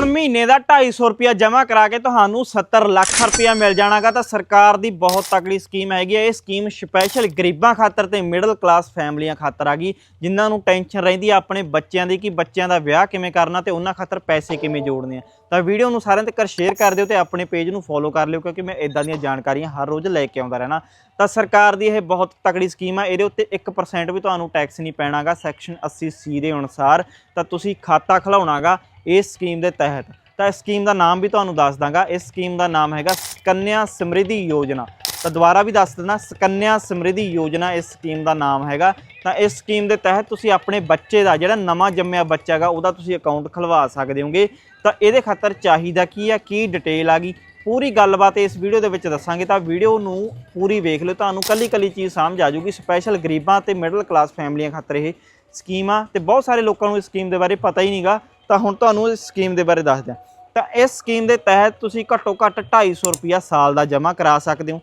ਹੁਣ ਮਹੀਨੇ ਦਾ 250 ਰੁਪਿਆ ਜਮ੍ਹਾਂ ਕਰਾ ਕੇ ਤੁਹਾਨੂੰ 70 ਲੱਖ ਰੁਪਿਆ ਮਿਲ ਜਾਣਾਗਾ ਤਾਂ ਸਰਕਾਰ ਦੀ ਬਹੁਤ ਤਕੜੀ ਸਕੀਮ ਹੈਗੀ ਹੈ ਇਹ ਸਕੀਮ ਸਪੈਸ਼ਲ ਗਰੀਬਾਂ ਖਾਤਰ ਤੇ ਮਿਡਲ ਕਲਾਸ ਫੈਮਲੀਆਂ ਖਾਤਰ ਆ ਗਈ, ਜਿਨ੍ਹਾਂ ਨੂੰ ਟੈਨਸ਼ਨ ਰਹਿੰਦੀ ਆ ਆਪਣੇ ਬੱਚਿਆਂ ਦੀ ਕਿ ਬੱਚਿਆਂ ਦਾ ਵਿਆਹ ਕਿਵੇਂ ਕਰਨਾ ਤੇ ਉਹਨਾਂ ਖਾਤਰ ਪੈਸੇ ਕਿਵੇਂ ਜੋੜਨੇ ਆ। ਤਾਂ ਵੀਡੀਓ ਨੂੰ ਸਾਰਿਆਂ ਤੱਕ ਸ਼ੇਅਰ ਕਰ ਦਿਓ ਤੇ ਆਪਣੇ ਪੇਜ ਨੂੰ ਫੋਲੋ ਕਰ ਲਿਓ, ਕਿਉਂਕਿ ਮੈਂ ਇਦਾਂ ਦੀਆਂ ਜਾਣਕਾਰੀਆਂ ਹਰ ਰੋਜ਼ ਲੈ ਕੇ ਆਉਂਦਾ ਰਹਿਣਾ। ਤਾਂ ਸਰਕਾਰ ਦੀ ਇਹ ਬਹੁਤ ਤਕੜੀ ਸਕੀਮ ਆ, ਇਹਦੇ ਉੱਤੇ 1% ਵੀ ਤੁਹਾਨੂੰ ਟੈਕਸ ਨਹੀਂ ਪੈਣਾਗਾ ਸੈਕਸ਼ਨ 80 ਸੀ ਦੇ ਅਨੁਸਾਰ। ਤਾਂ ਤੁਸੀਂ ਖਾਤਾ ਖਲਾਉਣਾਗਾ ਇਸ ਸਕੀਮ ਦੇ ਤਹਿਤ। ਤਾਂ ਇਸ ਸਕੀਮ ਦਾ ਨਾਮ ਵੀ ਤੁਹਾਨੂੰ ਦੱਸ ਦਾਂਗਾ। ਇਸ ਸਕੀਮ ਦਾ ਨਾਮ ਹੈਗਾ ਸਕੰਨਿਆ ਸਮਰਿੱਧੀ ਯੋਜਨਾ। ਤਾਂ ਦੁਬਾਰਾ ਵੀ ਦੱਸ ਦਿੰਦਾ, ਸਕੰਨਿਆ ਸਮਰਿੱਧੀ ਯੋਜਨਾ ਇਸ ਸਕੀਮ ਦਾ ਨਾਮ ਹੈਗਾ। ਤਾਂ ਇਸ ਸਕੀਮ ਦੇ ਤਹਿਤ ਤੁਸੀਂ ਆਪਣੇ ਬੱਚੇ ਦਾ ਜਿਹੜਾ ਨਵਾਂ ਜੰਮਿਆ ਬੱਚਾ ਹੈਗਾ, ਉਹਦਾ ਤੁਸੀਂ ਅਕਾਊਂਟ ਖਲਵਾ ਸਕਦੇ ਹੋਗੇ। ਤਾਂ ਇਹਦੇ ਖਾਤਰ ਚਾਹੀਦਾ ਕੀ ਆ? ਕੀ ਡਿਟੇਲ ਆ ਗਈ? ਪੂਰੀ ਗੱਲਬਾਤ ਇਸ ਵੀਡੀਓ ਦੇ ਵਿੱਚ ਦੱਸਾਂਗੇ ਤਾਂ ਵੀਡੀਓ ਨੂੰ ਪੂਰੀ ਵੇਖ ਲਿਓ। ਤੁਹਾਨੂੰ ਕੱਲੀ ਕੱਲੀ ਚੀਜ਼ ਸਮਝ ਆ ਜਾਊਗੀ। ਸਪੈਸ਼ਲ ਗਰੀਬਾਂ ਤੇ ਮਿਡਲ ਕਲਾਸ ਫੈਮਲੀਆਂ ਖਾਤਰ ਇਹ ਸਕੀਮ ਆ ਤੇ ਬਹੁਤ ਸਾਰੇ ਲੋਕਾਂ ਨੂੰ ਇਸ ਸਕੀਮ ਦੇ ਬਾਰੇ ਪਤਾ ਹੀ ਨਹੀਂਗਾ। ਤਾਂ ਹੁਣ ਤੁਹਾਨੂੰ ਇਸ ਸਕੀਮ ਦੇ ਬਾਰੇ ਦੱਸਦੇ ਤਾਂ ਇਸ ਸਕੀਮ ਦੇ ਤਹਿਤ ਤੁਸੀਂ ਘੱਟੋ ਘੱਟ 250 ਰੁਪਿਆ ਸਾਲ ਦਾ ਜਮ੍ਹਾਂ ਕਰਾ ਸਕਦੇ ਹੋ।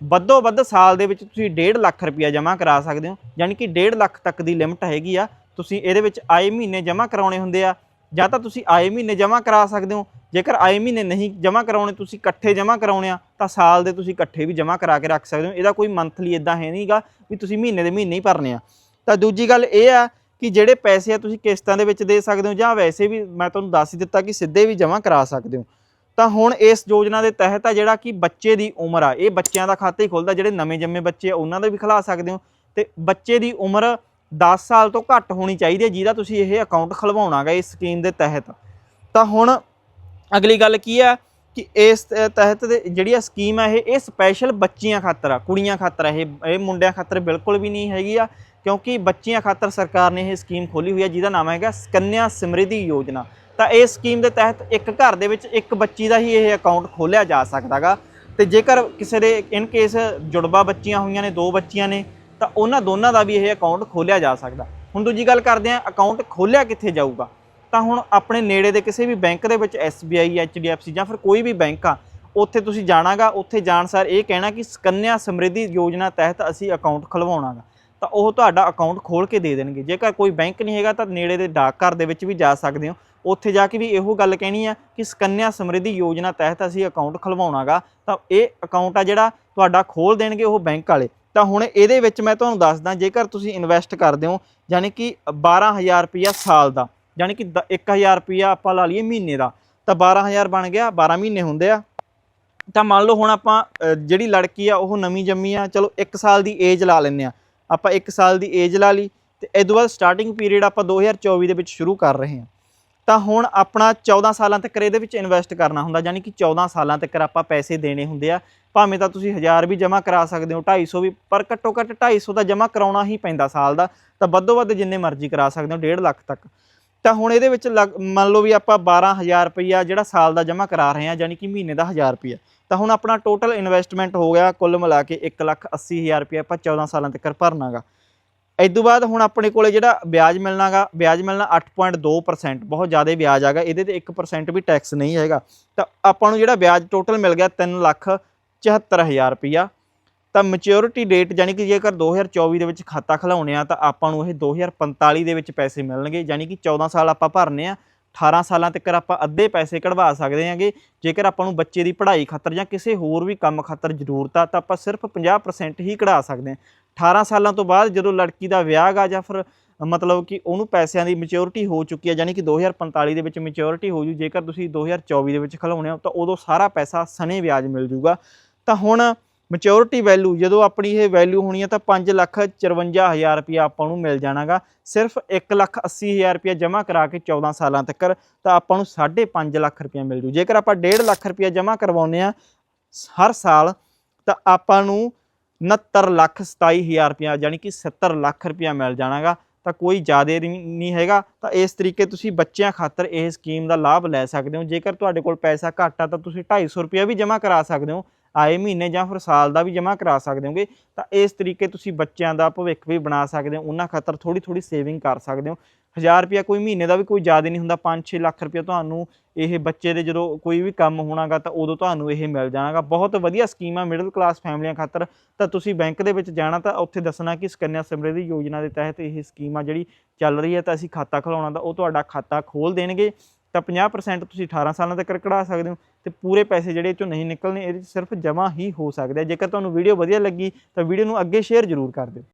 ਵੱਧੋ ਵੱਧ ਸਾਲ ਦੇ ਵਿੱਚ ਤੁਸੀਂ 1.5 ਲੱਖ ਰੁਪਿਆ ਜਮ੍ਹਾਂ ਕਰਾ ਸਕਦੇ ਹੋ। ਯਾਨੀ ਕਿ 1.5 ਲੱਖ ਤੱਕ ਦੀ ਲਿਮਟ ਹੈਗੀ ਆ। ਤੁਸੀਂ ਇਹਦੇ ਵਿੱਚ ਆਏ ਮਹੀਨੇ ਜਮ੍ਹਾਂ ਕਰਾਉਣੇ ਹੁੰਦੇ ਆ। ਜਾਂ ਤਾਂ ਤੁਸੀਂ ਆਏ ਮਹੀਨੇ ਜਮ੍ਹਾਂ ਕਰਾ ਸਕਦੇ ਹੋ। ਜੇਕਰ ਆਏ ਮਹੀਨੇ ਨਹੀਂ ਜਮ੍ਹਾਂ ਕਰਾਉਣੇ, ਤੁਸੀਂ ਇਕੱਠੇ ਜਮ੍ਹਾਂ ਕਰਾਉਣੇ ਆ, ਤਾਂ ਸਾਲ ਦੇ ਤੁਸੀਂ ਇਕੱਠੇ ਵੀ ਜਮ੍ਹਾਂ ਕਰਾ ਕੇ ਰੱਖ ਸਕਦੇ ਹੋ। ਇਹਦਾ ਕੋਈ ਮੰਥਲੀ ਇਦਾਂ ਹੈ ਨਹੀਂਗਾ ਵੀ ਤੁਸੀਂ ਮਹੀਨੇ ਦੇ ਮਹੀਨੇ ਹੀ ਭਰਨੇ ਆ। ਤਾਂ ਦੂਜੀ ਗੱਲ ਇਹ ਆ ਕਿ ਜਿਹੜੇ ਪੈਸੇ ਆ ਤੁਸੀਂ ਕਿਸ਼ਤਾਂ ਦੇ ਵਿੱਚ ਦੇ ਸਕਦੇ ਹੋ, ਜਾਂ ਵੈਸੇ ਵੀ ਮੈਂ ਤੁਹਾਨੂੰ ਦੱਸ ਹੀ ਦਿੱਤਾ ਕਿ ਸਿੱਧੇ ਵੀ ਜਮ੍ਹਾਂ ਕਰਾ ਸਕਦੇ ਹੋ। ਤਾਂ ਹੁਣ ਇਸ ਯੋਜਨਾ ਦੇ ਤਹਿਤ ਆ ਜਿਹੜਾ ਕਿ ਬੱਚੇ ਦੀ ਉਮਰ ਆ, ਇਹ ਬੱਚਿਆਂ ਦਾ ਖਾਤਾ ਹੀ ਖੁੱਲਦਾ, ਜਿਹੜੇ ਨਵੇਂ ਜੰਮੇ ਬੱਚੇ ਆ, ਉਹਨਾਂ ਦਾ ਵੀ ਖਿਲਾ ਸਕਦੇ ਹੋ। ਤੇ ਬੱਚੇ ਦੀ ਉਮਰ 10 ਸਾਲ ਤੋਂ ਘੱਟ ਹੋਣੀ ਚਾਹੀਦੀ ਹੈ ਜਿਹਦਾ ਤੁਸੀਂ ਇਹ ਅਕਾਊਂਟ ਖਲਵਾਉਣਾਗਾ ਇਸ ਸਕੀਮ ਦੇ ਤਹਿਤ। ਤਾਂ ਹੁਣ ਅਗਲੀ ਗੱਲ ਕੀ ਆ ਕਿ ਇਸ ਤਹਿਤ ਦੇ ਜਿਹੜੀ ਆ ਸਕੀਮ ਆ, ਇਹ ਇਹ ਸਪੈਸ਼ਲ ਬੱਚੀਆਂ ਖਾਤਰ ਆ, ਕੁੜੀਆਂ ਖਾਤਰ ਇਹ ਇਹ ਮੁੰਡਿਆਂ ਖਾਤਰ ਬਿਲਕੁਲ ਵੀ ਨਹੀਂ ਹੈਗੀ ਆ, ਕਿਉਂਕਿ ਬੱਚੀਆਂ ਖਾਤਰ ਸਰਕਾਰ ਨੇ ਇਹ ਸਕੀਮ ਖੋਲੀ ਹੋਈ ਹੈ ਜਿਹਦਾ ਨਾਮ ਹੈਗਾ ਸਕੰਨਿਆ ਸਮਰਿੱਧੀ ਯੋਜਨਾ। ਤਾਂ ਇਸ ਸਕੀਮ ਦੇ ਤਹਿਤ ਇੱਕ ਘਰ ਦੇ ਵਿੱਚ ਇੱਕ ਬੱਚੀ ਦਾ ਹੀ ਇਹ ਅਕਾਊਂਟ ਖੋਲਿਆ ਜਾ ਸਕਦਾਗਾ ਤੇ ਜੇਕਰ ਕਿਸੇ ਦੇ ਇਨ ਕੇਸ ਜੁੜਵਾ ਬੱਚੀਆਂ ਹੋਈਆਂ ਨੇ, ਦੋ ਬੱਚੀਆਂ ਨੇ ਤਾਂ ਉਹਨਾਂ ਦੋਨਾਂ ਦਾ ਵੀ ਇਹ ਅਕਾਊਂਟ ਖੋਲਿਆ ਜਾ ਸਕਦਾ। ਹੁਣ ਦੂਜੀ ਗੱਲ ਕਰਦੇ ਹਾਂ ਅਕਾਊਂਟ ਖੋਲਿਆ ਕਿੱਥੇ ਜਾਊਗਾ? ਤਾਂ ਹੁਣ ਆਪਣੇ ਨੇੜੇ ਦੇ ਕਿਸੇ ਵੀ ਬੈਂਕ ਦੇ ਵਿੱਚ SBI HDFC ਜਾਂ ਫਿਰ ਕੋਈ ਵੀ ਬੈਂਕ ਆ, ਉੱਥੇ ਤੁਸੀਂ ਜਾਣਾਗਾ, ਉੱਥੇ ਜਾਣ ਸਾਰ ਇਹ ਕਹਿਣਾ ਕਿ ਸਕੰਨਿਆ ਸਮਰਿੱਧੀ ਯੋਜਨਾ ਤਹਿਤ ਅਸੀਂ ਅਕਾਊਂਟ ਖਲਵਾਉਣਾਗਾ। ਤਾਂ ਉਹ ਤੁਹਾਡਾ ਅਕਾਊਂਟ ਖੋਲ ਕੇ ਦੇ ਦੇਣਗੇ। ਜੇਕਰ ਕੋਈ ਬੈਂਕ ਨਹੀਂ ਹੈਗਾ ਤਾਂ ਨੇੜੇ ਦੇ ਡਾਕ ਘਰ ਦੇ ਵਿੱਚ ਵੀ ਜਾ ਸਕਦੇ ਹੋ। ਉੱਥੇ ਜਾ ਕੇ ਵੀ ਇਹੋ ਗੱਲ ਕਹਿਣੀ ਆ ਕਿ ਸਕੰਨਿਆ ਸਮਰਿੱਧੀ ਯੋਜਨਾ ਤਹਿਤ ਅਸੀਂ ਅਕਾਊਂਟ ਖਲਵਾਉਣਾਗਾ। ਤਾਂ ਇਹ ਅਕਾਊਂਟ ਆ ਜਿਹੜਾ ਤੁਹਾਡਾ ਖੋਲ ਦੇਣਗੇ ਉਹ ਬੈਂਕ ਵਾਲੇ। ਤਾਂ ਹੁਣ ਇਹਦੇ ਵਿੱਚ ਮੈਂ ਤੁਹਾਨੂੰ ਦੱਸਦਾ, ਜੇਕਰ ਤੁਸੀਂ ਇਨਵੈਸਟ ਕਰਦੇ ਹੋ, ਯਾਨੀ ਕਿ 12000 ਰੁਪਇਆ ਸਾਲ ਦਾ, ਯਾਨੀ ਕਿ 1000 ਰੁਪਇਆ ਆਪਾਂ ਲਾ ਲਈਏ ਮਹੀਨੇ ਦਾ, ਤਾਂ 12000 ਬਣ ਗਿਆ 12 ਮਹੀਨੇ ਹੁੰਦੇ ਆ। ਤਾਂ ਮੰਨ ਲਓ ਹੁਣ ਆਪਾਂ ਜਿਹੜੀ ਲੜਕੀ ਆ, ਉਹ ਨਵੀਂ ਜੰਮੀ ਆ, ਚਲੋ 1 ਸਾਲ ਦੀ ਏਜ ਲਾ ਲੈਂਦੇ ਆ। ਆਪਾਂ 1 ਸਾਲ ਦੀ ਏਜ ਲਾ ਲਈ, ਤੇ ਇਸ ਤੋਂ ਬਾਅਦ ਸਟਾਰਟਿੰਗ ਪੀਰੀਅਡ ਆਪਾਂ 2024 ਦੇ ਵਿੱਚ ਸ਼ੁਰੂ ਕਰ ਰਹੇ ਹਾਂ। ਤਾਂ ਹੁਣ ਆਪਣਾ 14 ਸਾਲਾਂ ਤੱਕ ਇਹਦੇ ਵਿੱਚ ਇਨਵੈਸਟ ਕਰਨਾ ਹੁੰਦਾ ਯਾਨੀ ਕਿ 14 ਸਾਲਾਂ ਤੱਕ ਆਪਾਂ ਪੈਸੇ ਦੇਣੇ ਹੁੰਦੇ ਆ। ਭਾਵੇਂ ਤਾਂ ਤੁਸੀਂ 1000 ਵੀ ਜਮ੍ਹਾਂ ਕਰਾ ਸਕਦੇ ਹੋ 250 ਵੀ, ਪਰ ਘੱਟੋ ਘੱਟ 250 ਤਾਂ ਜਮ੍ਹਾਂ ਕਰਾਉਣਾ ਹੀ ਪੈਂਦਾ ਸਾਲ ਦਾ, ਤਾਂ ਵੱਧੋ ਵੱਧ ਜਿੰਨੇ ਮਰਜ਼ੀ ਕਰਾ ਸਕਦੇ ਹੋ 1.5 ਲੱਖ ਤੱਕ। ਤਾਂ ਹੁਣ ਇਹਦੇ ਵਿੱਚ ਲੱਗ- ਮੰਨ ਲਓ ਵੀ ਆਪਾਂ 12000 ਰੁਪਈਆ ਜਿਹੜਾ ਸਾਲ ਦਾ ਜਮ੍ਹਾਂ ਕਰਾ ਰਹੇ ਹਾਂ ਯਾਨੀ ਕਿ ਮਹੀਨੇ ਦਾ 1000 ਰੁਪਈਆ। ਤਾਂ ਹੁਣ ਆਪਣਾ ਟੋਟਲ ਇਨਵੈਸਟਮੈਂਟ ਹੋ ਗਿਆ ਕੁੱਲ ਮਿਲਾ ਕੇ 180000 ਰੁਪਇਆ ਆਪਾਂ 14 ਸਾਲਾਂ ਤੱਕ ਭਰਨਾਗਾ। ਇਸ ਤੋਂ ਬਾਅਦ ਹੁਣ ਆਪਣੇ ਕੋਲੇ ਜਿਹੜਾ ਵਿਆਜ ਮਿਲਣਾਗਾ ਵਿਆਜ ਮਿਲਣਾ 8.2% ਬਹੁਤ ਜ਼ਿਆਦਾ ਵਿਆਜ ਆਗਾ ਇਹਦੇ ਤੇ 1% ਵੀ ਟੈਕਸ ਨਹੀਂ ਹੈਗਾ। ਤਾਂ ਆਪਾਂ ਨੂੰ ਜਿਹੜਾ ਵਿਆਜ ਟੋਟਲ ਮਿਲ ਗਿਆ 3 ਲੱਖ 74000 ਰੁਪਈਆ। ਤਾਂ ਮੈਚਿਓਰਿਟੀ ਡੇਟ ਯਾਨੀ ਕਿ ਜੇਕਰ 2024 ਦੇ ਵਿੱਚ ਖਾਤਾ ਖਲਾਉਣੇ ਆ, ਤਾਂ ਆਪਾਂ ਨੂੰ ਇਹ 2045 ਦੇ ਵਿੱਚ ਪੈਸੇ ਮਿਲਣਗੇ। ਯਾਨੀ ਕਿ 14 ਸਾਲ ਆਪਾਂ ਭਰਨੇ ਆ 18 ਸਾਲਾਂ ਤੱਕ ਆਪਾਂ ਅੱਧੇ ਪੈਸੇ ਕਢਵਾ ਸਕਦੇ ਹਾਂਗੇ ਜੇਕਰ ਆਪਾਂ ਨੂੰ ਬੱਚੇ ਦੀ ਪੜ੍ਹਾਈ ਖਾਤਰ ਜਾਂ ਕਿਸੇ ਹੋਰ ਵੀ ਕੰਮ ਖਾਤਰ ਜ਼ਰੂਰਤ ਆ, ਤਾਂ ਆਪਾਂ ਸਿਰਫ 50% ਹੀ ਕਢਾ ਸਕਦੇ ਹਾਂ 18 ਸਾਲਾਂ ਤੋਂ ਬਾਅਦ ਜਦੋਂ ਲੜਕੀ ਦਾ ਵਿਆਹ ਗਾ ਜਾਂ ਫਿਰ ਮਤਲਬ ਕਿ ਉਹਨੂੰ ਪੈਸਿਆਂ ਦੀ ਮੈਚਿਓਰਿਟੀ ਹੋ ਚੁੱਕੀ ਹੈ ਯਾਨੀ ਕਿ 2045 ਦੇ ਵਿੱਚ ਮੈਚਿਓਰਿਟੀ ਹੋ ਜੂ, ਜੇਕਰ ਤੁਸੀਂ 2024 ਦੇ ਵਿੱਚ ਖਲਾਉਣੇ ਹੋ, ਤਾਂ ਉਦੋਂ ਸਾਰਾ ਪੈਸਾ ਸਣੇ ਵਿਆਜ ਮਿਲ ਜੂਗਾ। ਤਾਂ ਹੁਣ ਮੈਚਿਓਰਿਟੀ ਵੈਲਿਊ ਜਦੋਂ ਆਪਣੀ ਇਹ ਵੈਲਿਊ ਹੋਣੀ ਹੈ ਤਾਂ 5 ਲੱਖ 54000 ਰੁਪਏ ਆਪਾਂ ਨੂੰ ਮਿਲ ਜਾਣਾਗਾ। ਸਿਰਫ 1 ਲੱਖ 80000 ਰੁਪਏ ਜਮ੍ਹਾਂ ਕਰਾ ਕੇ 14 ਸਾਲਾਂ ਤੱਕ ਤਾਂ ਆਪਾਂ ਨੂੰ 5.5 ਲੱਖ ਰੁਪਏ ਮਿਲ ਜੂ। ਜੇਕਰ ਆਪਾਂ 1.5 ਲੱਖ ਰੁਪਏ ਜਮ੍ਹਾਂ ਕਰਵਾਉਂਦੇ ਆ ਹਰ ਸਾਲ, ਤਾਂ ਆਪਾਂ ਨੂੰ 69 ਲੱਖ 27000 ਰੁਪਏ ਯਾਨੀ ਕਿ 70 ਲੱਖ ਰੁਪਏ ਮਿਲ ਜਾਣਾਗਾ, ਤਾਂ ਕੋਈ ਜ਼ਿਆਦਾ ਨਹੀਂ ਹੈਗਾ। ਤਾਂ ਇਸ ਤਰੀਕੇ ਤੁਸੀਂ ਬੱਚਿਆਂ ਖਾਤਰ ਇਹ ਸਕੀਮ ਦਾ ਲਾਭ ਲੈ ਸਕਦੇ ਹੋ। ਜੇਕਰ ਤੁਹਾਡੇ ਕੋਲ ਪੈਸਾ ਘੱਟ ਆ, ਤਾਂ ਤੁਸੀਂ 250 ਰੁਪਏ ਵੀ ਜਮ੍ਹਾਂ ਕਰਾ ਸਕਦੇ ਹੋ। ਆਏ ਮਹੀਨੇ ਜਾਂ ਫਿਰ ਸਾਲ ਦਾ ਵੀ ਜਮ੍ਹਾਂ ਕਰਾ ਸਕਦੇ ਹੋਗੇ, ਤਾਂ ਇਸ ਤਰੀਕੇ ਤੁਸੀਂ ਬੱਚਿਆਂ ਦਾ ਭਵਿੱਖ ਵੀ ਬਣਾ ਸਕਦੇ ਹੋ, ਉਹਨਾਂ ਖਾਤਰ ਥੋੜੀ ਥੋੜੀ ਸੇਵਿੰਗ ਕਰ ਸਕਦੇ ਹੋ। 1000 ਰੁਪਿਆ ਕੋਈ ਮਹੀਨੇ ਦਾ ਵੀ ਕੋਈ ਜ਼ਿਆਦਾ ਨਹੀਂ ਹੁੰਦਾ 5-6 ਲੱਖ ਰੁਪਏ ਤੁਹਾਨੂੰ ਇਹ ਬੱਚੇ ਦੇ ਜਦੋਂ ਕੋਈ ਵੀ ਕੰਮ ਹੋਣਾਗਾ, ਤਾਂ ਉਦੋਂ ਤੁਹਾਨੂੰ ਇਹ ਮਿਲ ਜਾਣਾਗਾ। ਬਹੁਤ ਵਧੀਆ ਸਕੀਮ ਆ ਮਿਡਲ ਕਲਾਸ ਫੈਮਲੀਆਂ ਖਾਤਰ, ਤਾਂ ਤੁਸੀਂ ਬੈਂਕ ਦੇ ਵਿੱਚ ਜਾਣਾ, ਤਾਂ ਉੱਥੇ ਦੱਸਣਾ ਕਿ ਸਕੰਨਿਆ ਸਮਰਿੱਧੀ ਯੋਜਨਾ ਦੇ ਤਹਿਤ ਇਹ ਸਕੀਮ ਆ ਜਿਹੜੀ ਚੱਲ ਰਹੀ ਹੈ, ਤਾਂ ਅਸੀਂ ਖਾਤਾ ਖੁਲਾਉਣਾ, ਤਾਂ ਉਹ ਤੁਹਾਡਾ ਖਾਤਾ ਖੋਲ ਦੇਣਗੇ। ਤਾਂ 50% ਤੁਸੀਂ 18 ਸਾਲਾਂ ਤੱਕ ਕਢਾ ਸਕਦੇ ਹੋ ਤੇ ਪੂਰੇ ਪੈਸੇ ਜਿਹੜੇ ਇਹ ਚੋਂ ਨਹੀਂ ਨਿਕਲਣੇ ਇਹਦੇ 'ਚ ਸਿਰਫ ਜਮ੍ਹਾਂ ਹੀ ਹੋ ਸਕਦੇ ਆ। ਜੇਕਰ ਤੁਹਾਨੂੰ ਵੀਡੀਓ ਵਧੀਆ ਲੱਗੀ ਤਾਂ ਵੀਡੀਓ ਨੂੰ ਅੱਗੇ ਸ਼ੇਅਰ ਜ਼ਰੂਰ ਕਰ ਦਿਓ।